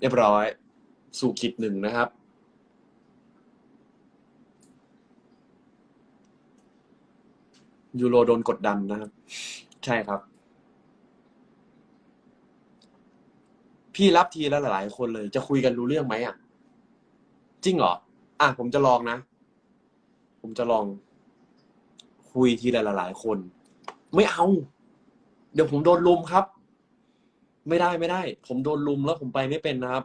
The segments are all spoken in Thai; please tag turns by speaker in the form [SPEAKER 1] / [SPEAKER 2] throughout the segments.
[SPEAKER 1] เรียบร้อย สู่ขีดหนึ่งนะครับ ยูโรโดนกดดันนะครับ ใช่ครับ พี่รับทีละหลายๆ คนเลย จะคุยกันรู้เรื่องไหมอะ จริงเหรอ อะ ผมจะลองนะ ผมจะลอง คุยทีละหลายๆคน ไม่เอา เดี๋ยวผมโดนลุมครับ ไม่ได้ไม่ได้ ผมโดนลุมแล้วผมไปไม่เป็นนะครับ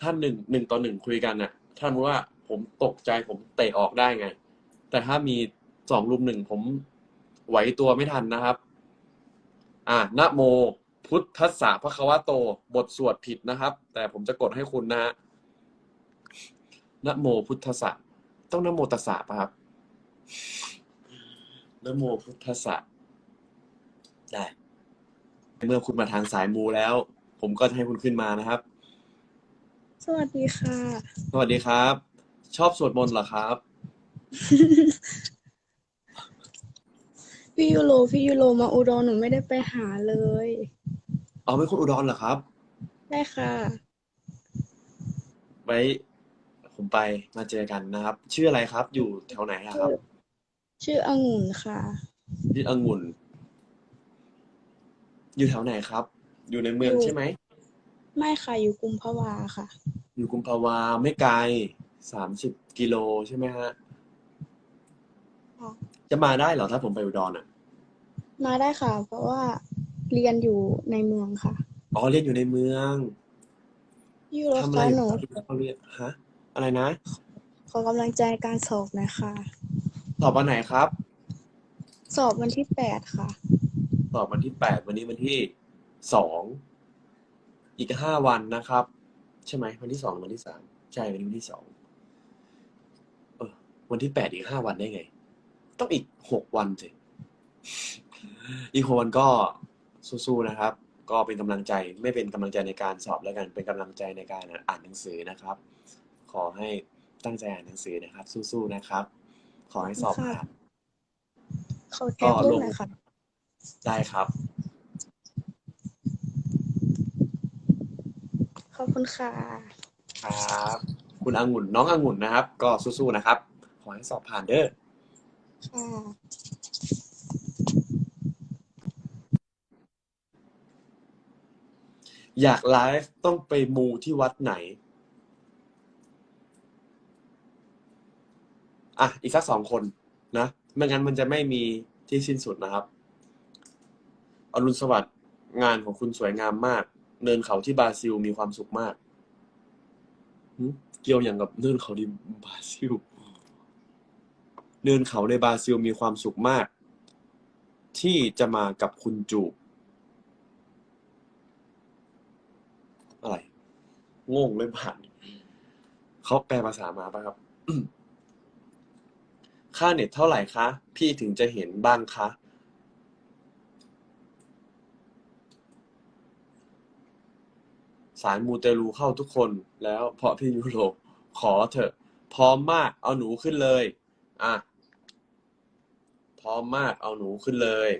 [SPEAKER 1] ท่านหนึ่งหนึ่งต่อหนึ่งคุยกันน่ะ ท่านว่าผมตกใจผมเตะออกได้ไง แต่ถ้ามีสองลุมหนึ่งผมไหวตัวไม่ทันนะครับ อ่านะโม พุทธัสสะพระคะวะโต บทสวดผิดนะครับ แต่ผมจะกดให้คุณนะฮะนะโมพุทธัสสะต้องนะโมตัสสะป่ะครับนะโมพุทธัสสะได้ เมื่อคุณมาทางสายมูแล้ว ผมก็จะให้คุณขึ้นมานะครับ
[SPEAKER 2] สวัสดีค่ะ
[SPEAKER 1] สวัสดีครับ ชอบสวดมนต์เหรอครับ
[SPEAKER 2] พี่ยูโรพี่ยูโรมาอุดรหนูไม่ได้ไปหาเลย
[SPEAKER 1] เอาเป็นคนอุดรเหรอครับ
[SPEAKER 2] ได้ค่ะ
[SPEAKER 1] ไว้ผมไปมาเจอกันนะครับ ชื่ออะไรครับ อยู่แถวไหนอะครับ
[SPEAKER 2] ชื่อองุ่นค่ะ
[SPEAKER 1] ชื่อองุ่น อยู่แถวไหนครับ อยู่ในเมือง
[SPEAKER 2] อยู่
[SPEAKER 1] ใช่ไหม
[SPEAKER 2] ไม่ค่ะอยู่กุมภาวาค่ะ
[SPEAKER 1] อยู่กุมภาวาไม่ไกลสามสิบกิโลใช่ไหมฮะ
[SPEAKER 2] ค่ะ
[SPEAKER 1] จะมาได้เหรอถ้าผมไปอุดรอะ
[SPEAKER 2] มาได้ค่ะ เพราะว่าเรียนอยู่ในเมืองค่ะ
[SPEAKER 1] อ๋อเรียนอยู่ในเมือง
[SPEAKER 2] พี่ยูโร
[SPEAKER 1] ทำอะไร
[SPEAKER 2] คะ
[SPEAKER 1] อ
[SPEAKER 2] หนู
[SPEAKER 1] ยู่ครับเขาเรียนฮะ อะไรนะ
[SPEAKER 2] ขอกำลังใจการสอบหนะคะ
[SPEAKER 1] สอบวันไหนครับ
[SPEAKER 2] สอบวันที่แปดค่ะ
[SPEAKER 1] สอบวันที่แปดวันนี้วันที่สองอีกห้าวันนะครับ ใช่ไหมวันที่สองวันที่สามใช่วันนี้วันที่สองเออ วันที่แปดอีกห้าวันได้ไง ต้องอีกหกวันสิอีกหกวันก็สู้ๆนะครับ ก็เป็นกำลังใจไม่เป็นกำลังใจในการสอบแล้วกัน เป็นกำลังใจในการอ่านหนังสือนะครับ ขอให้ตั้งใจอ่านหนังสือนะครับ สู้ๆนะครับ ขอให้สอบผ่าน
[SPEAKER 2] ขอแก้รูปหน่อยค่ะ
[SPEAKER 1] ได้ครับ
[SPEAKER 2] ขอบคุณค่ะ
[SPEAKER 1] ครับ คุณองุ่นน้ององุ่นนะครับ ก็สู้ๆนะครับ ขอให้สอบผ่านเด้อ
[SPEAKER 2] ค่ะ
[SPEAKER 1] อยากไลฟ์ต้องไปมูที่วัดไหน อะ อีกสักสองคนนะ ไม่งั้นมันจะไม่มีที่สิ้นสุดนะครับ อรุณสวัสดิ์งานของคุณสวยงามมาก เนินเขาที่บราซิลมีความสุขมากหึเกี่ยวอย่างกับเนินเขาที่บราซิล เนินเขาในบราซิลมีความสุขมาก ที่จะมากับคุณจูบอะไรงงเลยผ่านเขาแปลภาษามาป่ะครับ ค่าเน็ตเท่าไหร่คะ พี่ถึงจะเห็นบ้างคะ สายมูเตลูเข้าทุกคนแล้วเพราะพี่ยูโรขอเถอะ พร้อมมากเอาหนูขึ้นเลย อะ พร้อมมากเอาหนูขึ้นเลย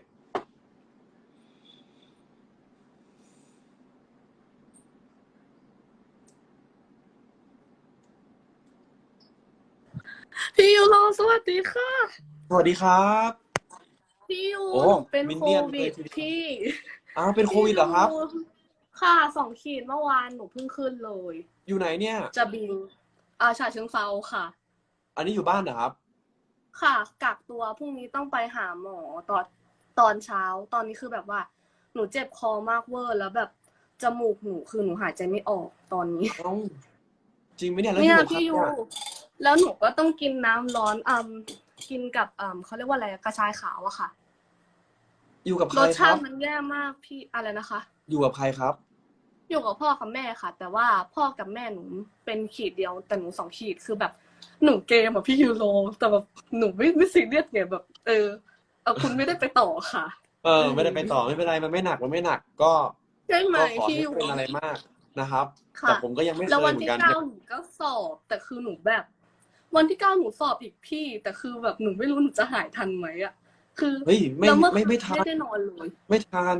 [SPEAKER 3] พี่ยูโรสวัสดีค่ะ
[SPEAKER 1] สวัสดีครับ
[SPEAKER 3] พี่ยู
[SPEAKER 1] โอ้
[SPEAKER 3] หนูเป็น
[SPEAKER 1] มิน
[SPEAKER 3] โค
[SPEAKER 1] เนี่ยน
[SPEAKER 3] วิด
[SPEAKER 1] เลยทีเดียว
[SPEAKER 3] พี่
[SPEAKER 1] อ้าวเป็นโควิดเหรอครับ
[SPEAKER 3] พี่ยู ค่ะสองขีดเมื่อวานหนูเพิ่งขึ้นเลย
[SPEAKER 1] อยู่ไหนเนี่ย
[SPEAKER 3] จะบินอาชาเชิงเซาค่ะ
[SPEAKER 1] อันนี้อยู่บ้านเหรอครับ
[SPEAKER 3] ค่ะกักตัวพรุ่งนี้ต้องไปหาหมอตอนตอนเช้า ตอนนี้คือแบบว่า หนูเจ็บคอมากเวอร์ แล้วแบบจมูกหนูคือหนูหายใจไม่ออกตอนนี้
[SPEAKER 1] เอ้าจริงไหมเนี่ยแล้ว
[SPEAKER 3] เนี่ย
[SPEAKER 1] อยู่กับ
[SPEAKER 3] พี่ยู
[SPEAKER 1] ใครอะ
[SPEAKER 3] แล้วหนูก็ต้องกินน้ำร้อนอืมกินกับอืมเขาเรียกว่าอะไรกระชายขาวอะค่ะ
[SPEAKER 1] อยู่กับใค
[SPEAKER 3] ร
[SPEAKER 1] ร
[SPEAKER 3] ส
[SPEAKER 1] ค
[SPEAKER 3] ชา
[SPEAKER 1] รับ
[SPEAKER 3] ติมันแย่มากพี่อะไรนะคะ
[SPEAKER 1] อยู่กับใครครับ
[SPEAKER 3] อยู่กับพ่อกับแม่ค่ะ แต่ว่าพ่อกับแม่หนูเป็นขีดเดียวแต่หนูสองขีดคือแบบ หนูเกมอะพี่ยูโรแต่แบบหนูไม่ไม่ซีเรียสไงแบบ เออเออคุณไม่ได้ไปต่อค่ะ
[SPEAKER 1] เออ ไม่ได้ไปต่อไม่เป็นไรมันไม่หนักมันไม่หนักก็
[SPEAKER 3] ใช่ไหม
[SPEAKER 1] ก็ขอ
[SPEAKER 3] พี่
[SPEAKER 1] ให้
[SPEAKER 3] ยู
[SPEAKER 1] เป็นอะไรมากนะครับ
[SPEAKER 3] ค่ะ
[SPEAKER 1] แต่ผมก็ยังไม่เค
[SPEAKER 3] แล้ว
[SPEAKER 1] ย
[SPEAKER 3] วัน
[SPEAKER 1] เหมือ
[SPEAKER 3] ที่
[SPEAKER 1] นกัน
[SPEAKER 3] เก้าหนูก็สอบแต่คือหนูแบบ วันที่เก้าหนูสอบอีกพี่ แต่คือแบบหนูไม่รู้หนูจะหายทันไหมอะคือ
[SPEAKER 1] เฮ้ยไม่
[SPEAKER 3] แล้วเมื่อ
[SPEAKER 1] ไม่ไม่
[SPEAKER 3] คื
[SPEAKER 1] ทัน
[SPEAKER 3] นไม่ได้นอนเลย
[SPEAKER 1] ไม่ทัน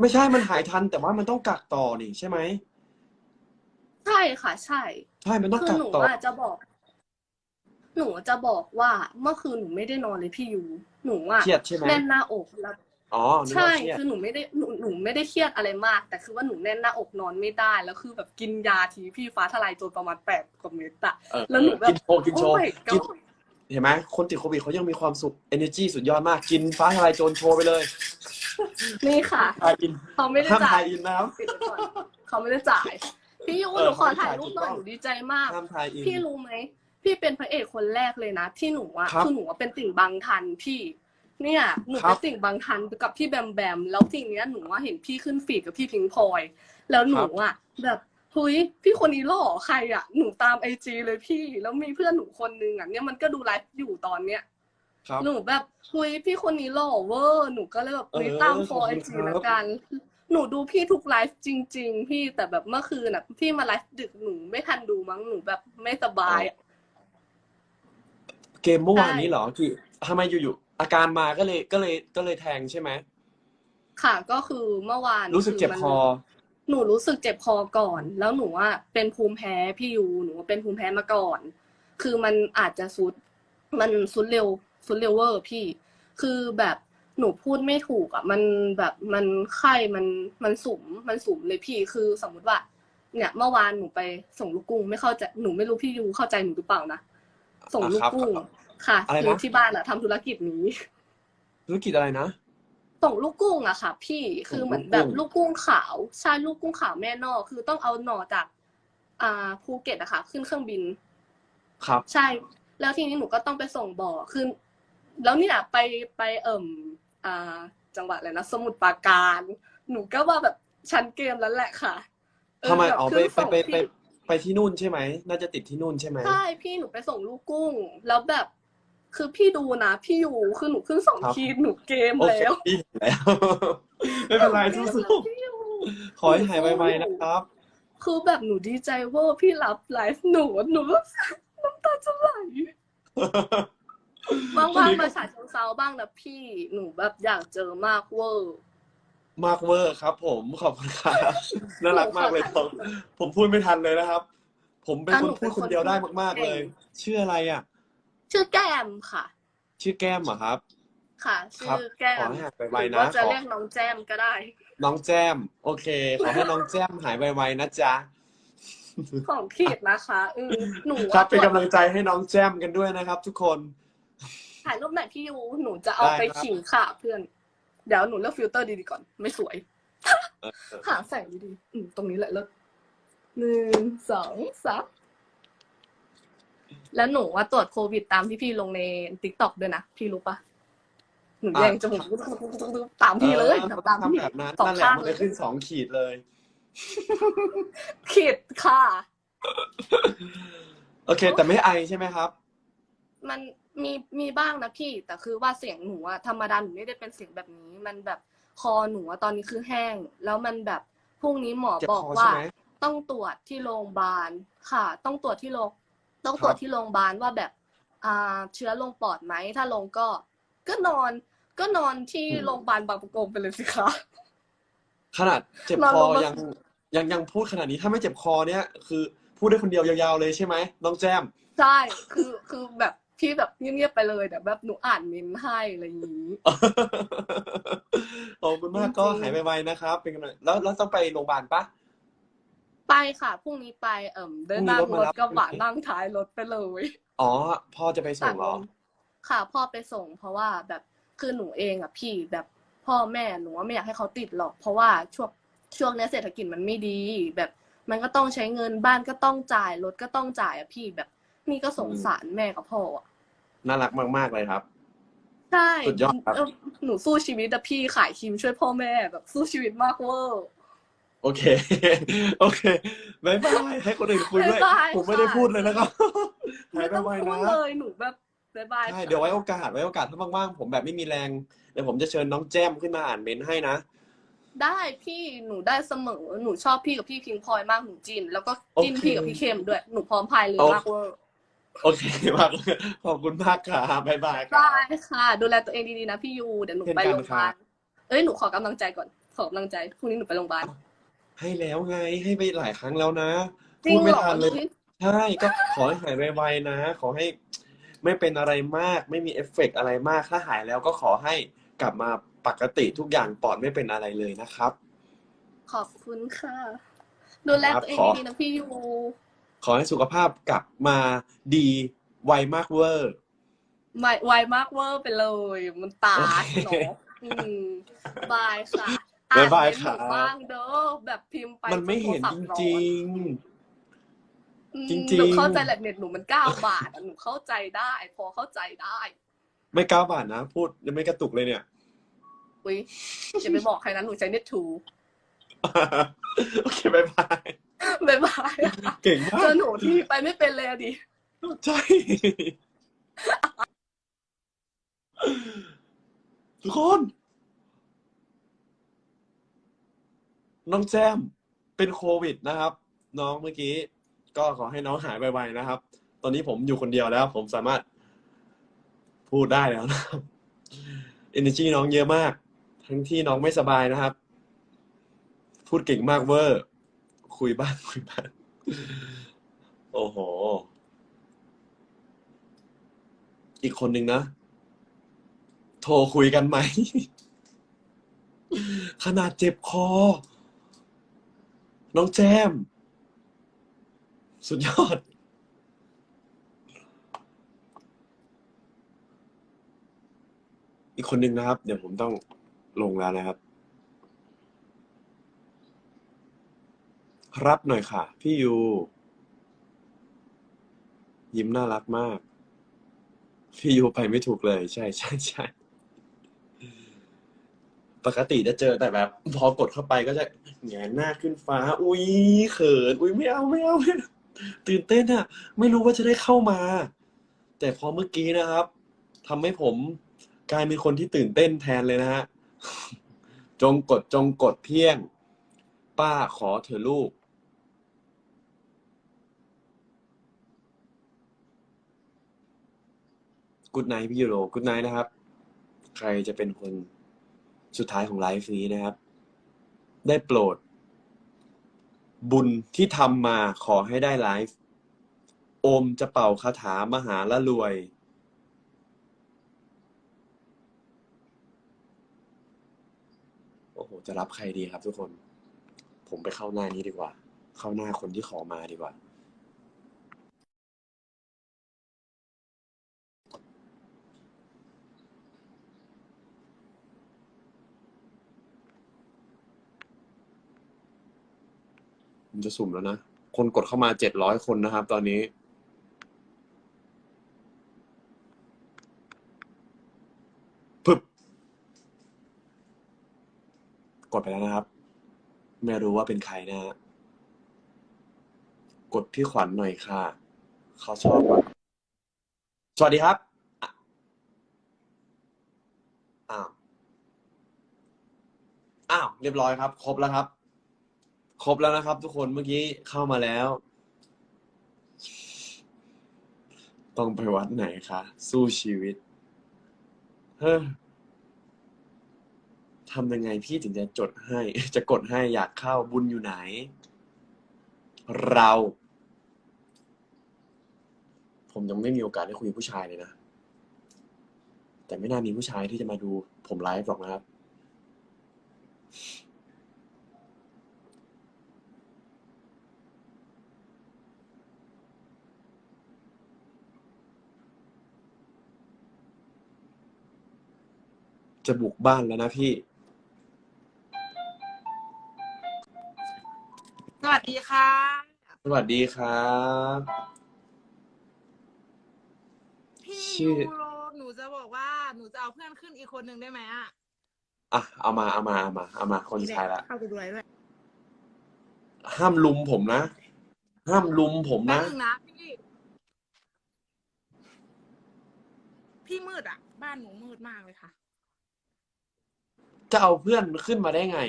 [SPEAKER 1] ไม่ใช่มันหายทัน แต่ว่ามันต้องกักต่อนี่ใช่ไหม
[SPEAKER 3] ใช่ค่ะ ใช่
[SPEAKER 1] ใช่มันต้อง
[SPEAKER 3] คือ
[SPEAKER 1] กัก
[SPEAKER 3] หนู
[SPEAKER 1] ต่อ
[SPEAKER 3] อะจะบอก หนูจะบอกว่าเมื่อคืนหนูไม่ได้นอนเลยพี่ยู หนูอะ
[SPEAKER 1] เครียดใช่ไหม
[SPEAKER 3] แน่นหน้าอกแล้ว
[SPEAKER 1] อ๋อนึก
[SPEAKER 3] ใช่
[SPEAKER 1] ว่าเครียด
[SPEAKER 3] คือหนูไม่ได้หนูหนูไม่ได้เครียดอะไรมาก แต่คือว่าหนูแน่นหน้าอกนอนไม่ได้ แล้วคือแบบกินยาทีพี่ฟ้าทลายโจรประมาณแปดกว่าเม็ดอะ
[SPEAKER 1] เออ
[SPEAKER 3] แล้วหนูแบบ
[SPEAKER 1] กินโชว์กินโชว์
[SPEAKER 3] โอ้ my
[SPEAKER 1] กิน
[SPEAKER 3] god
[SPEAKER 1] เห็นไหมคนติดโควิดเขายังมีความสุข energy สุดยอดมาก กินฟ้าทลายโจรโชว์ไปเลย
[SPEAKER 3] นี่ค่ะ
[SPEAKER 1] ทายอิน
[SPEAKER 3] เขาไม่ได้
[SPEAKER 1] ห้าม
[SPEAKER 3] จ่า
[SPEAKER 1] ทายยอินนะครับ
[SPEAKER 3] ปิดไว้ก่อนเขาไม่ได้จ่าย พี่ยู
[SPEAKER 1] เออ
[SPEAKER 3] หนูขอ
[SPEAKER 1] เขาไม่
[SPEAKER 3] ถ่าย
[SPEAKER 1] จ่าย
[SPEAKER 3] รูปหน่อย
[SPEAKER 1] ถูกต้อง
[SPEAKER 3] หนูดีใจมาก
[SPEAKER 1] ห้ามทายอิน
[SPEAKER 3] พี่รู้ไหม พี่เป็นพระเอกคนแรกเลยนะ ที่หนูอะ
[SPEAKER 1] ครับ
[SPEAKER 3] คือหนูอะเป็นติ่งบางทันพี่ เนี่ย หนู
[SPEAKER 1] ครั
[SPEAKER 3] เป็น
[SPEAKER 1] บ
[SPEAKER 3] ติ่งบางทันกับพี่แบมแบม แล้วทีเนี้ยหนูว่าเห็นพี่ขึ้นฟีดกับพี่พิงพลอย แล้วหนูอะแบบเฮ้ยพี่คนนี้หล่อใครอะหนูตามไอจีเลยพี่ แล้วมีเพื่อนหนูคนนึงอะเนี่ยมันก็ดูไลฟ์อยู่ตอนเนี้ย
[SPEAKER 1] ครับ
[SPEAKER 3] หนูแบบเฮ้ยพี่คนนี้หล่อเวอร์หนูก็เลยแบบเฮ้ย
[SPEAKER 1] เออ
[SPEAKER 3] ตามฟ
[SPEAKER 1] ข
[SPEAKER 3] อ
[SPEAKER 1] อบ
[SPEAKER 3] ไอ
[SPEAKER 1] คุณ
[SPEAKER 3] จี
[SPEAKER 1] ครับ
[SPEAKER 3] ละกัน หนูดูพี่ทุกไลฟ์จริง ๆ พี่แต่แบบเมื่อคืนน่ะพี่มาไลฟ์ดึกหนูไม่ทันดูมั้งหนูแบบไม่สบายอะ
[SPEAKER 1] เกมเมื่อวาน
[SPEAKER 3] ใช่
[SPEAKER 1] นี้เหรอที่ทำไมอยู่ๆอาการมาก็เลยก็เลยก็เลยแทงใช่ไหม
[SPEAKER 3] ค่ะก็คือเมื่อวาน
[SPEAKER 1] รู้สึกเจ็บ
[SPEAKER 3] มัน
[SPEAKER 1] คอ
[SPEAKER 3] หนูรู้สึกเจ็บคอก่อน แล้วหนูว่าเป็นภูมิแพ้พี่ยูหนูว่าเป็นภูมิแพ้มาก่อน คือมันอาจจะซุดมันซุดเร็ว ซุดเร็วเวอร์พี่ คือแบบหนูพูดไม่ถูกอะ มันแบบมันไข้มันมันสุมมันสุมเลยพี่ คือสมมุติว่า เนี่ย เมื่อวานหนูไปส่งลูกกุ้งไม่เข้าใจหนูไม่รู้พี่ยูเข้าใจหนูหรือเปล่านะส่งลูกกุ้ง
[SPEAKER 1] ครับ
[SPEAKER 3] ค่ะ
[SPEAKER 1] อะไรนะ
[SPEAKER 3] คือที่บ้านอะทำธุรกิจนี้
[SPEAKER 1] ธุรกิจอะไรนะ
[SPEAKER 3] ส่งลูกกุ้งอะค่ะ พี่คือเหมือนแบบ
[SPEAKER 1] ส่งลู
[SPEAKER 3] ลู
[SPEAKER 1] ก
[SPEAKER 3] ก
[SPEAKER 1] กุ้
[SPEAKER 3] กุ้
[SPEAKER 1] ง
[SPEAKER 3] งขาวใช่ลูกกุ้งขาวแม่นอก คือต้องเอาหน่อจาก อ่าภูเก็ตอะค่ะ ขึ้นเครื่องบิน
[SPEAKER 1] ครับ
[SPEAKER 3] ใช่ แล้วทีนี้หนูก็ต้องไปส่งบ่อคือ แล้วเนี่ยไปไปเอิ่มอ่าจังหวัดอะไรนะสมุทรปราการ หนูก็ว่าแบบชั้นเกมแล้วแหละค่ะเออ
[SPEAKER 1] ทำไม
[SPEAKER 3] แบบ
[SPEAKER 1] อ๋อไป
[SPEAKER 3] ขึ้น
[SPEAKER 1] ไป
[SPEAKER 3] ส่ง
[SPEAKER 1] ไปไป
[SPEAKER 3] ที่
[SPEAKER 1] ไปที่นู่นใช่ไหม น่าจะติดที่นู่นใช่ไหม
[SPEAKER 3] ใช่พี่หนูไปส่งลูกกุ้ง แล้วแบบ คือพี่ดูนะ พี่อยู่คือหนูขึ้นสอง
[SPEAKER 1] ครับ
[SPEAKER 3] ขีดหนูเกม
[SPEAKER 1] โอเค
[SPEAKER 3] แล้ว
[SPEAKER 1] พี่เห็นแล้ว ไม่เป็นไรสู้
[SPEAKER 3] พี่อยู่
[SPEAKER 1] ๆขอให้หายไวๆนะครับ
[SPEAKER 3] คือแบบหนูดีใจเว่าพี่รับไลฟ์หนูหนูแบบน้ำตาจะไหล ว่างๆมาฉาเชิงเซาบ้างนะพี่หนูแบบอยากเจอมากเวอร์
[SPEAKER 1] มากเวอร์ครับผมขอบคุณครับน่ารักมากเลยครับผมพูดไม่ทันเลยนะครับ ผมเป็น
[SPEAKER 3] อะ
[SPEAKER 1] ค
[SPEAKER 3] ห
[SPEAKER 1] น
[SPEAKER 3] นู
[SPEAKER 1] พูด
[SPEAKER 3] เป็น
[SPEAKER 1] คน
[SPEAKER 3] คน
[SPEAKER 1] เดียวได้
[SPEAKER 3] พูด
[SPEAKER 1] มากๆเลย
[SPEAKER 3] เก่ง
[SPEAKER 1] ชื่ออะไรอะ
[SPEAKER 3] ชื่อแก้มค่ะ
[SPEAKER 1] ชื่อแก้มเหรอครับ
[SPEAKER 3] ค่ะ
[SPEAKER 1] ครับ
[SPEAKER 3] ชื่อแก้
[SPEAKER 1] ขอ
[SPEAKER 3] ม
[SPEAKER 1] ให้หาย
[SPEAKER 3] หรื
[SPEAKER 1] ไว
[SPEAKER 3] อ
[SPEAKER 1] ๆนะ
[SPEAKER 3] ว่าจะ
[SPEAKER 1] ขอ
[SPEAKER 3] เรียกน้องแจมก็ได้
[SPEAKER 1] น้องแจม โอเค ขอให้น้องแจมหายไวๆนะจ๊ะ
[SPEAKER 3] ของขีดนะคะเออหนู
[SPEAKER 1] ครับ
[SPEAKER 3] ว่า
[SPEAKER 1] เป็น
[SPEAKER 3] ตรวจ
[SPEAKER 1] กำลังใจให้น้องแจมกันด้วยนะครับ ทุกคน
[SPEAKER 3] ถ่ายรูปไหนพี่ยูหนูจะเอา
[SPEAKER 1] ได้
[SPEAKER 3] ไป
[SPEAKER 1] ครับ
[SPEAKER 3] ขิงค่ะเพื่อน เดี๋ยวหนูเลือกฟิลเตอร์ดีๆก่อน ไม่สวย
[SPEAKER 1] เออ
[SPEAKER 3] หาแสงดีๆอืมตรงนี้แหละเลิศหนึ่งสองสามแล้วหนูว่าตรวจโควิดตามที่พี่ลงในติ๊กต็อกด้วยนะ พี่รู้ปะหนูแยงจมูกตามพี่เลย
[SPEAKER 1] ออ
[SPEAKER 3] แบบตามพี่
[SPEAKER 1] ทำแบบนั้น
[SPEAKER 3] สอง
[SPEAKER 1] นั่นแหละ
[SPEAKER 3] ข้าง
[SPEAKER 1] มัน
[SPEAKER 3] เล
[SPEAKER 1] จะ
[SPEAKER 3] ย
[SPEAKER 1] ขึ้นสองขีดเลย
[SPEAKER 3] ขีดค่ะ
[SPEAKER 1] โอเค แต่ไม่ไอใช่ไหมครับ
[SPEAKER 3] มัน มีมีบ้างนะพี่ แต่คือว่าเสียงหนูอะธรรมดาหนูไม่ได้เป็นเสียงแบบนี้ มันแบบคอหนูอะตอนนี้คือแห้ง แล้วมันแบบพรุ่งนี้หมอ
[SPEAKER 1] เจ็บ
[SPEAKER 3] บอก
[SPEAKER 1] คอ
[SPEAKER 3] ว่า
[SPEAKER 1] ใช่ไหม
[SPEAKER 3] ต้องตรวจที่โรงพยาบาลค่ะ ต้องตรวจที่โรงต้องตรวจ
[SPEAKER 1] ครับ
[SPEAKER 3] ที่โรงพยาบาลว่าแบบอ่าเชื้อลงปอดไหมถ้าลงก็ ก็นอนก็นอนที่โรงพยาบาลบางประกงไปเลยสิคะ
[SPEAKER 1] ขนาดเจ็บ
[SPEAKER 3] นอน
[SPEAKER 1] คอ
[SPEAKER 3] ลงมายั
[SPEAKER 1] ยังยังยังพูดขนาดนี้ถ้าไม่เจ็บคอเนี่ยคือพูดได้คนเดียวยาวๆเลยใช่ไหมน้องแจม
[SPEAKER 3] ใช่ คือ คือแบบ พี่แบบเงียบๆไปเลยแต่แบบหนูอ่านเมนต์ให้อะไรอย่างนี้
[SPEAKER 1] ขอบคุณมาก
[SPEAKER 3] จริงๆ
[SPEAKER 1] ก็หายไวๆนะครับ เป็นกำลังแล้วแล้วต้องไปโรงพยาบาลปะ
[SPEAKER 3] ไปค่ะพรุ่งนี้ไปเอิ่มเดิน
[SPEAKER 1] พรุ่งนี้
[SPEAKER 3] นั่ง
[SPEAKER 1] รถ
[SPEAKER 3] ร
[SPEAKER 1] มา
[SPEAKER 3] ถ
[SPEAKER 1] รับ
[SPEAKER 3] กระบะ
[SPEAKER 1] ใช่ไหม
[SPEAKER 3] นั่งท้ายรถไปเลย
[SPEAKER 1] อ๋อพ่อจะไปส่งเหรอ
[SPEAKER 3] ค่ะพ่อไปส่ง เพราะว่าแบบคือหนูเองอะพี่แบบพ่อแม่หนูว่าไม่อยากให้เขาติดหรอก เพราะว่าช่วงช่วงเนี้ยเศรษฐกิจมันไม่ดี แบบมันก็ต้องใช้เงินบ้านก็ต้องจ่ายรถก็ต้องจ่ายอะพี่แบบนี่ก็สงสารแม่กับพ่ออะ
[SPEAKER 1] น่ารักมาก ๆ เลยครับ
[SPEAKER 3] ใช่
[SPEAKER 1] สุดยอดครับ
[SPEAKER 3] เหนูสู้ชีวิตอะพี่ขายครีมช่วยพ่อแม่แบบสู้ชีวิตมากเวอร์
[SPEAKER 1] โอเค โอเคบายบายให้คนอื่นคุยด้วย
[SPEAKER 3] บ๊ายบาย
[SPEAKER 1] ผมไม่ได้
[SPEAKER 3] ค่ะ
[SPEAKER 1] พูดเลยนะครับหาย
[SPEAKER 3] ไม่ต้อง
[SPEAKER 1] ไวๆ
[SPEAKER 3] พูด
[SPEAKER 1] นะ
[SPEAKER 3] เลยหนูแบบบายบาย
[SPEAKER 1] ใช่
[SPEAKER 3] ค่ะ
[SPEAKER 1] เดี๋ยวไว้โอกาสไว้โอกาสถ้าว่างๆผมแบบไม่มีแรง เดี๋ยวผมจะเชิญน้องแจมขึ้นมาอ่านเมนต์ให้นะ
[SPEAKER 3] ได้พี่หนูได้เสมอหนูชอบพี่กับพี่พิงพลอยมากหนูจิน แล้วก็จิน
[SPEAKER 1] โอเค
[SPEAKER 3] พี่กับพี่เข้มด้วยหนูพร้อมพายเรือ
[SPEAKER 1] โอเค
[SPEAKER 3] มากเวอร์
[SPEAKER 1] โอเคมากขอบคุณมากครับบายบายครับ
[SPEAKER 3] ได้ค่ะ ดูแลตัวเองดีๆนะพี่ยู เดี๋ยวหนูไป
[SPEAKER 1] เช่นกัน
[SPEAKER 3] โรงพยา
[SPEAKER 1] ครับาบ
[SPEAKER 3] ลเอ้ย หนูขอกำลังใจก่อน ขอกำลังใจ พรุ่งนี้หนูไปโรงพยาบาล
[SPEAKER 1] ให้แล้วไงให้ไปหลายครั้งแล้วนะ
[SPEAKER 3] จริ
[SPEAKER 1] พู
[SPEAKER 3] ง
[SPEAKER 1] ดไม่
[SPEAKER 3] เหรอ
[SPEAKER 1] ทันเลย
[SPEAKER 3] พี่
[SPEAKER 1] ใช่ก็ขอให้หายไวๆนะ ขอให้ไม่เป็นอะไรมาก ไม่มีเอฟเฟกต์อะไรมาก ถ้าหายแล้วก็ขอให้กลับมาปกติทุกอย่างปอดไม่เป็นอะไรเลยนะครับ
[SPEAKER 3] ขอบคุณค่ะ ดูแลตัวเอง
[SPEAKER 1] ครับขอ
[SPEAKER 3] ดีๆนะพี่ยู
[SPEAKER 1] ขอให้สุขภาพกลับมาดีไวมากเวอร์
[SPEAKER 3] ไม่ไวมากเวอร์ไปเลย มันตายเนาะอืมบายค่ะ
[SPEAKER 1] บ๊ายบาย
[SPEAKER 3] อ่นเมนต์หนู
[SPEAKER 1] ครับ
[SPEAKER 3] บ้างเด้อแบบพิมพ์ไป
[SPEAKER 1] มันไม่เห็น
[SPEAKER 3] โท
[SPEAKER 1] จ
[SPEAKER 3] ศัพท์ร้อน
[SPEAKER 1] ริง
[SPEAKER 3] อืม
[SPEAKER 1] จริงๆ
[SPEAKER 3] หนูเข้าใจแหละเน็ตหนูมันเก้าบาทอะหนูเข้าใจได้ พอเข้าใจได้
[SPEAKER 1] ๆ ไม่ก้าวบาทนะ พูดยังไม่กระตุกเลยเนี่ย
[SPEAKER 3] อุ้ยอย่าไปบอกใครนะหนูใช้เน็ตทู
[SPEAKER 1] โอเคบายบาย
[SPEAKER 3] บายบาย
[SPEAKER 1] เก่งมา
[SPEAKER 3] เจอกหนูที่ไปไม่เป็นเลยอะดิ
[SPEAKER 1] ใช่ ทุกคน น้องแจมเป็นโควิดนะครับ น้องเมื่อกี้ ก็ขอให้น้องหายไวๆนะครับ ตอนนี้ผมอยู่คนเดียวแล้ว ผมสามารถ พูดได้แล้วนะครับ energy น้องเยอะมาก ทั้งที่น้องไม่สบายนะครับ พูดเก่งมากเวอร์ คุยบ้างคุยบ้างโอ้โห อีกคนหนึ่งนะ โทรคุยกันไหม ขนาดเจ็บคอ น้องแจม สุดยอด อีกคนหนึ่งนะครับ เดี๋ยวผมต้องลงแล้วนะครับ รับหน่อยค่ะ พี่ยู ยิ้มน่ารักมาก พี่ยูไปไม่ถูกเลย ใช่ใช่ใช่ปกติจะเจอแต่แบบ พอกดเข้าไปก็จะแงนหน้าขึ้นฟ้า อุ้ยเขิน อุ้ยไม่เอาไม่เอาไม่เอาตื่นเต้นอะไม่รู้ว่าจะได้เข้ามา แต่พอเมื่อกี้นะครับทำให้ผมกลายเป็นคนที่ตื่นเต้นแทนเลยนะฮะจงกดจงกดเพียง ป้าขอเธอะลูก กูดไนท์พี่ยูโรกูดไนท์นะครับ ใครจะเป็นคนสุดท้ายของไลฟ์นี้นะครับ ได้โปรด บุญที่ทำมาขอให้ได้ไลฟ์โอมจะเป่าคาถามหาละรวย โอ้โห จะรับใครดีครับทุกคน ผมไปเข้าหน้านี้ดีกว่า เข้าหน้าคนที่ขอมาดีกว่า ผมจะสุ่มแล้วนะ คนกดเข้ามาเจ็ดร้อยคนนะครับ ตอนนี้พึบกดไปแล้วนะครับ ไม่รู้ว่าเป็นใครนะฮะ กดพี่ขวัญหน่อยค่ะ เขาชอบว่าสวัสดีครับ อ้าว อ้าว เรียบร้อยครับ ครบแล้วครับ ครบแล้วนะครับ ทุกคนเมื่อกี้เข้ามาแล้ว ต้องไปวัดไหนคะ สู้ชีวิต เฮ้อทำยังไงพี่ถึงจะจดให้ จะกดให้อยากเข้าบุญอยู่ไหน เรา ผมยังไม่มีโอกาสได้คุยกับผู้ชายเลยนะ แต่ไม่น่ามีผู้ชายที่จะมาดู ผมไลฟ์หรอกนะครับ จะบุกบ้านแล้วนะพี่
[SPEAKER 4] สวัสดีค่ะ
[SPEAKER 1] สวัสดีครับ
[SPEAKER 4] พี่
[SPEAKER 1] ชื่
[SPEAKER 4] ยู
[SPEAKER 1] อ
[SPEAKER 4] โรหนูจะบอกว่าหนูจะเอาเพื่อนขึ้นอีกคนหนึ่งได้ไหมอะ
[SPEAKER 1] อะเอามาเอามาเอามาเอามาคนสุดท้ายละ
[SPEAKER 4] เข้าไปด้วยด้วย
[SPEAKER 1] ห้ามลุมผมนะ ห้ามลุมผม
[SPEAKER 4] แป๊บ
[SPEAKER 1] นะ
[SPEAKER 4] นึงนะพี่ พี่มืดอะ บ้านหนูมืดมากเลยค่ะ
[SPEAKER 1] จะเอาเพื่อนขึ้นมาได้ไง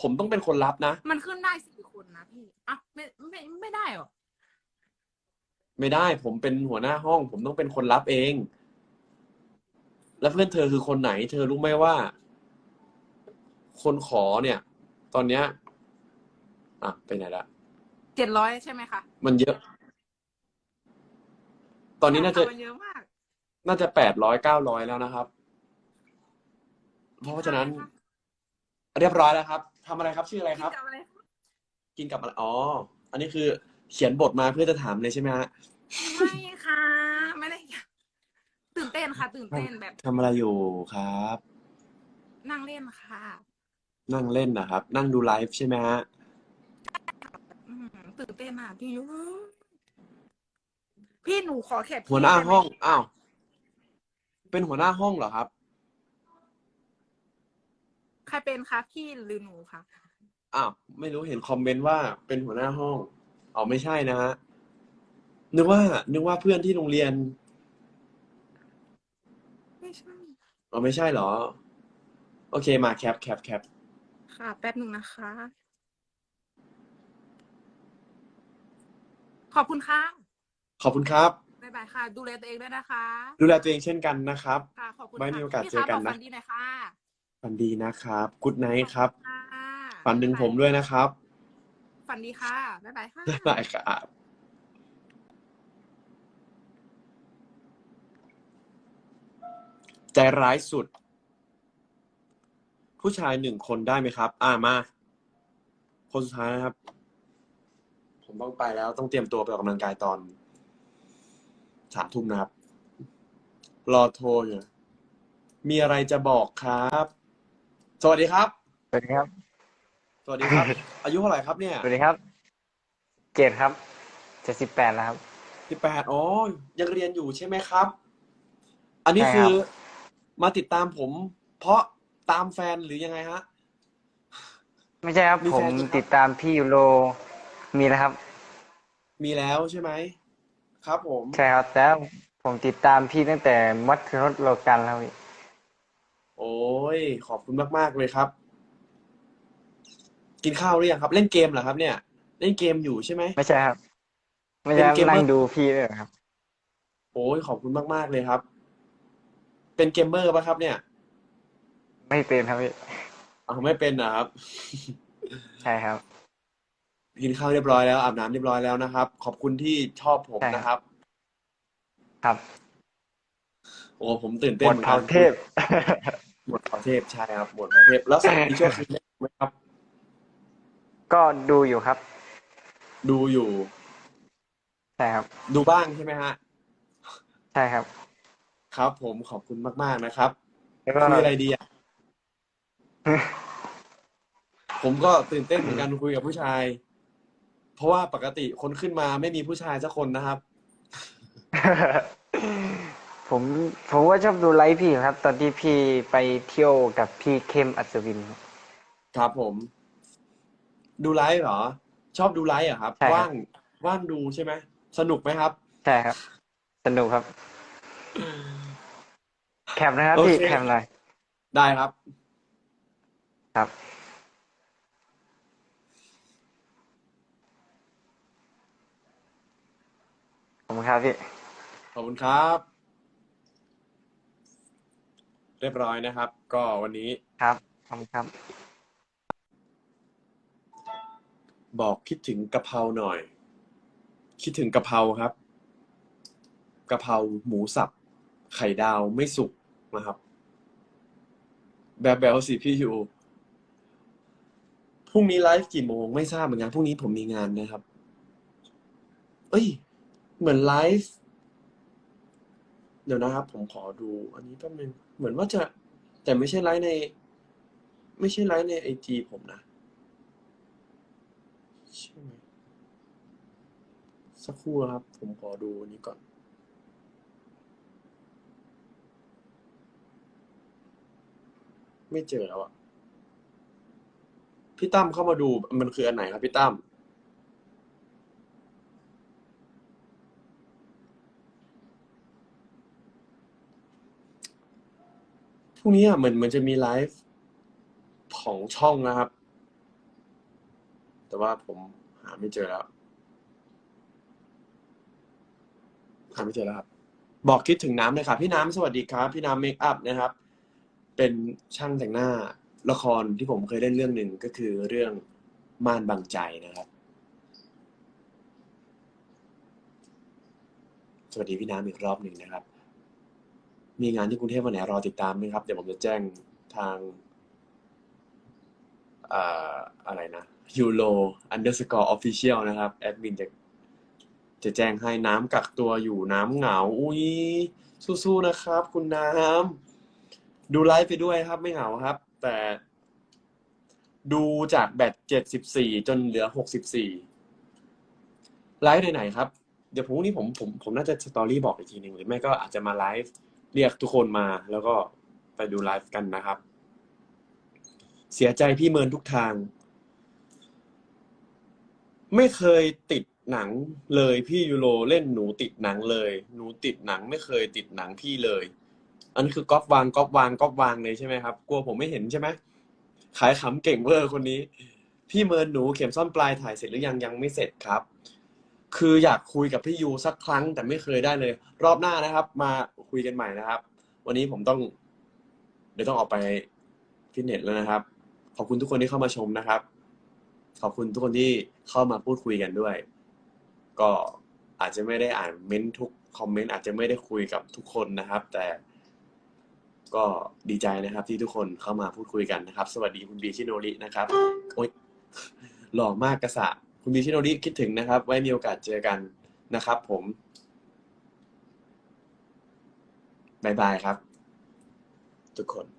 [SPEAKER 1] ผมต้องเป็นคนรับนะ
[SPEAKER 4] มันขึ้นได้สี่คนนะพี่อะไม่ไม่ไม่ได้หรอ
[SPEAKER 1] ไม่ได้ ผมเป็นหัวหน้าห้อง ผมต้องเป็นคนรับเอง แล้วเพื่อนเธอคือคนไหน เธอรู้ไหมว่า คนขอเนี่ย ตอนเนี้ยอะไปไหนละ
[SPEAKER 4] เจ็ดร้อยใช่ไหมคะ
[SPEAKER 1] มันเยอะ ตอนนี้น่าจะ
[SPEAKER 4] มันเยอะมาก
[SPEAKER 1] น่าจะแปดร้อยเก้าร้อยแล้วนะครับ เพราะฉะนั้น เรียบร้อยแล้วครับทำอะไรครับชื่ออะไรครับ
[SPEAKER 4] กินกับอะไรคะ
[SPEAKER 1] กินกับอะไรอ๋อ อันนี้คือเขียนบทมาเพื่อจะถามเลยใช่ไหมฮะ
[SPEAKER 4] ไม่ค่ะไม่ได้ตื่นเต้นค่ะ ตื่นเต้นแบบ
[SPEAKER 1] ทำอะไรอยู่ครับ
[SPEAKER 4] นั่งเล่นค่ะ
[SPEAKER 1] นั่งเล่นนะครับ นั่งดูไลฟ์ใช่ไหมฮะ
[SPEAKER 4] อืมตื่นเต้นอะพี่ยุพี่หนูขอแคป
[SPEAKER 1] หัวหน้า
[SPEAKER 4] ได้ไม
[SPEAKER 1] ห้องอ้าวเป็นหัวหน้าห้องเหรอครับ
[SPEAKER 4] ใครเป็นคะพี่หรือหนูคะ
[SPEAKER 1] อ้าวไม่รู้เห็นคอมเมนต์ว่าเป็นหัวหน้าห้องอ๋อไม่ใช่นะฮะนึกว่า นึกว่าเพื่อนที่โรงเรียน
[SPEAKER 4] ไม่ใช่
[SPEAKER 1] อ๋อไม่ใช่เหรอ โอเคมาแคปแคปแคป
[SPEAKER 4] ค่ะแป๊บหนึ่งนะคะ ขอบคุณค่ะ
[SPEAKER 1] ขอบคุณครับ
[SPEAKER 4] บ๊ายบายค่ะ ดูแลตัวเองด้วยนะคะ
[SPEAKER 1] ดูแลตัวเองเช่นกันนะครับ
[SPEAKER 4] ค่ะขอบคุณ
[SPEAKER 1] ไว้
[SPEAKER 4] ค่ะ
[SPEAKER 1] มีโอกาส
[SPEAKER 4] พี่
[SPEAKER 1] เจอกัน
[SPEAKER 4] คะบ
[SPEAKER 1] นะ
[SPEAKER 4] ฝันดีหน่อยค่ะ
[SPEAKER 1] ฝันดีนะครับกุ๊ดไนท์ครับ
[SPEAKER 4] ค่ะ
[SPEAKER 1] ฝันถึงผมด้วยนะครับ
[SPEAKER 4] ฝันดีค่ะ บ๊ายบายค่ะ
[SPEAKER 1] ได้ครับใจร้ายสุด ผู้ชายหนึ่งคนได้ไหมครับ อ่ามา คนสุดท้ายนะครับ ผมต้องไปแล้วต้องเตรียมตัวไปออกกำลังกายตอนสามทุ่มนะครับ รอโทรอยู่มีอะไรจะบอกครับ สวัสดีครับ
[SPEAKER 5] สวัสดีครับ
[SPEAKER 1] สวัสดีครับ อายุเท่าไหร่ครับเนี่ย
[SPEAKER 5] สวัสดีครับ เกตครับเจ็ดสิบแปดแล้วครับ
[SPEAKER 1] สิบแปดอ๋อ ยังเรียนอยู่ใช่ไหมครับ อันนี้
[SPEAKER 5] ใช่
[SPEAKER 1] คื
[SPEAKER 5] ครั
[SPEAKER 1] อบมาติดตามผม เพราะตามแฟนหรือยังไงฮะ
[SPEAKER 5] ไม่ใช่ครับ
[SPEAKER 1] มี
[SPEAKER 5] ผ
[SPEAKER 1] แฟ
[SPEAKER 5] ม
[SPEAKER 1] นไหมครับ
[SPEAKER 5] ติดตามพี่ยูโรมีแล้วครับ
[SPEAKER 1] มีแล้วใช่ไหม ครับผม
[SPEAKER 5] ใช่ครับแต่ผมติดตามพี่ตั้งแต่มัธยมโลกันแล้วพี่
[SPEAKER 1] โอ้ยขอบคุณมากๆเลยครับ กินข้าวหรือยังครับ เล่นเกมเหรอครับ เนี่ย เล่นเกมอยู่ใช่ไหม
[SPEAKER 5] ไม่ใช่ครับ ไม่ใช่ครับ
[SPEAKER 1] เป็นเกมเมอร์
[SPEAKER 5] นั่งดูพี่ด้วยเหรอครับ
[SPEAKER 1] โอ้ยขอบคุณมากๆเลยครับ เป็นเกมเมอร์ปะครับ เนี่ย
[SPEAKER 5] ไม่เป็นครับพี่
[SPEAKER 1] อ๋อไม่เป็นนะครับ
[SPEAKER 5] ใช่ครับ
[SPEAKER 1] กินข้าวเรียบร้อยแล้วอาบน้ำเรียบร้อยแล้วนะครับ ขอบคุณที่ชอบผม
[SPEAKER 5] ใช่ครับ
[SPEAKER 1] นะครับ
[SPEAKER 5] ครับ
[SPEAKER 1] โอ้ผมตื่น
[SPEAKER 5] ห
[SPEAKER 1] เต้น
[SPEAKER 5] มด
[SPEAKER 1] เหมือน
[SPEAKER 5] เผา
[SPEAKER 1] กัน
[SPEAKER 5] เทพ
[SPEAKER 1] หมดประเทศใช่ครับหมดประเทศแล้วสัปดาห์นี้ช่วงคืนได้ไหมครับ
[SPEAKER 5] ก็ดูอยู่ครับ
[SPEAKER 1] ดูอยู่
[SPEAKER 5] ใช่ครับ
[SPEAKER 1] ดูบ้างใช่ไหมฮะ
[SPEAKER 5] ใช่ครับ
[SPEAKER 1] ครับผมขอบคุณมาก ๆ นะครับ
[SPEAKER 5] แล้วก็
[SPEAKER 1] คุยอะไรดีอะ ผมก็ตื่นเต้นเหมือนกันคุยกับผู้ชาย เพราะว่าปกติคนขึ้นมาไม่มีผู้ชายสักคนนะครับ
[SPEAKER 5] ผมผมว่าชอบดูไลฟ์พี่ครับ ตอนที่พี่ไปเที่ยวกับพี่เข้มอัศวิน
[SPEAKER 1] ครับผม ดูไลฟ์เหรอ ชอบดูไลฟ์เหรอครับ
[SPEAKER 5] ใช่ครับ
[SPEAKER 1] ว่างว่างดูใช่ไหมสนุกไหมครับ
[SPEAKER 5] ใช่ครับ สนุกครับ แคปนะครับ
[SPEAKER 1] โอเค
[SPEAKER 5] พี่แคปหน่อย
[SPEAKER 1] ได้ครับ
[SPEAKER 5] ครับ ขอบคุณครับพี่
[SPEAKER 1] ขอบคุณครับ เรียบร้อยนะครับ ก็วันนี้
[SPEAKER 5] ครับขอบคุณครับ
[SPEAKER 1] บอกคิดถึงกะเพราหน่อย คิดถึงกะเพราครับกะเพราหมูสับ ไข่ดาวไม่สุกนะครับ แบบแบลสิพี่อยู่พรุ่งนี้ไลฟ์กี่โมงไม่ทราบเหมือนกันพรุ่งนี้ผมมีงานนะครับ เอ้ย เหมือนไลฟ์ เดี๋ยวนะครับ ผมขอดู อันนี้แป๊บนึงเหมือนว่าจะ แต่ไม่ใช่ไลฟ์ใน ไม่ใช่ไลฟ์ในไอจีผมนะใช่ไหมสักครู่ครับ ผมขอดูอันนี้ก่อนไม่เจอแล้วอะพี่ตั้มเข้ามาดูมันคืออันไหนครับพี่ตั้มพ รุ่งนี้เหมือนมันจะมีไลฟ์ของช่องนะครับ แต่ว่าผมหาไม่เจอแล้ว หาไม่เจอแล้วครับ บอกคิดถึงน้ำเลยครับ พี่น้ำสวัสดีครับ พี่น้ำเมคอัพนะครับ เป็นช่างแต่งหน้าละครที่ผมเคยเล่นเรื่องหนึ่งก็คือเรื่องม่านบางใจนะครับ สวัสดีพี่น้ำอีกรอบหนึ่งนะครับ มีงานที่กรุงเทพวันไหนรอติดตามไหมครับ เดี๋ยวผมจะแจ้งทางเอ่อะไรนะยูโร underscore official นะครับ แอดมินจะจะแจ้งให้น้ำกักตัวอยู่น้ำเหงา อุ้ยสู้ๆนะครับ คุณน้ำดูไลฟ์ไปด้วยครับไม่เหงาครับ แต่ดูจากแบตเจ็ดสิบสี่จนเหลือหกสิบสี่ไลฟ์ไหนๆครับ เดี๋ยวพรุ่งนี้ผมผมผมน่าจะสตอรี่บอกอีกทีหนึ่งหรือไม่ก็อาจจะมาไลฟ์ เรียกทุกคนมาแล้วก็ไปดูไลฟ์กันนะครับ เสียใจพี่เมินทุกทาง ไม่เคยติดหนังเลยพี่ยูโรเล่นหนูติดหนังเลย หนูติดหนังไม่เคยติดหนังพี่เลย อันนี้คือก๊อปวางก๊อปวางก๊อปวางเลยใช่ไหมครับ กลัวผมไม่เห็นใช่ไหมขายขำเก่งเวอร์คนนี้ พี่เมินหนูเข็มซ่อนปลายถ่ายเสร็จหรือยังยังไม่เสร็จครับ คืออยากคุยกับพี่ยูสักครั้งแต่ไม่เคยได้เลย รอบหน้านะครับ มาคุยกันใหม่นะครับ วันนี้ผมต้อง เดี๋ยวต้องออกไปฟิตเนสแล้วนะครับ ขอบคุณทุกคนที่เข้ามาชมนะครับ ขอบคุณทุกคนที่เข้ามาพูดคุยกันด้วย ก็อาจจะไม่ได้อ่านเม้นทุกคอมเมนต์อาจจะไม่ได้คุยกับทุกคนนะครับ แต่ก็ดีใจนะครับ ที่ทุกคนเข้ามาพูดคุยกันนะครับ สวัสดีคุณบีชิโนรินะครับโอ๊ยหล่อมากกระสะ คุณบีชิโนริคิดถึงนะครับ ไว้มีโอกาสเจอกันนะครับผมบายบายครับ ทุกคน